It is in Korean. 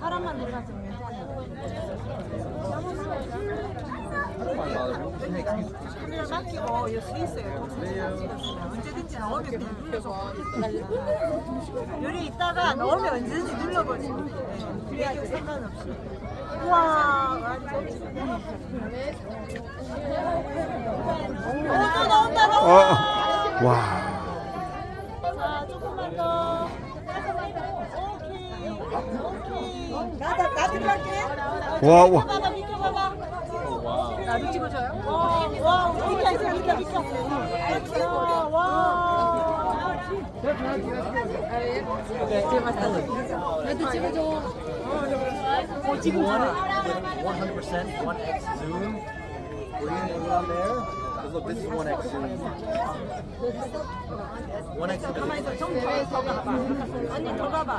사람만 들어갔으면 카메라 맡기고 여기 서 있어요. 언제든지 나오면 그냥 눌러서 여기 있다가 나오면 언제든지 눌러버리고 네. 배경 상관없이. 우와. 어, 또 나온다, 어, 나온다. 와. 자, 조금만 더. 오케이. 나, 나, 나 들어갈게. 와, 와. 봐봐. 나도 찍어줘요? 와, 와, 비켜, 비켜, 비켜, 비켜. 와, 와. 나도 찍어줘. 어, 지금 좋아. 100% 1x zoom. Were you able on there? 'Cause look, this is 1x zoom. 1x zoom. 가만히 있어. 더 가봐. 언니 더 가봐.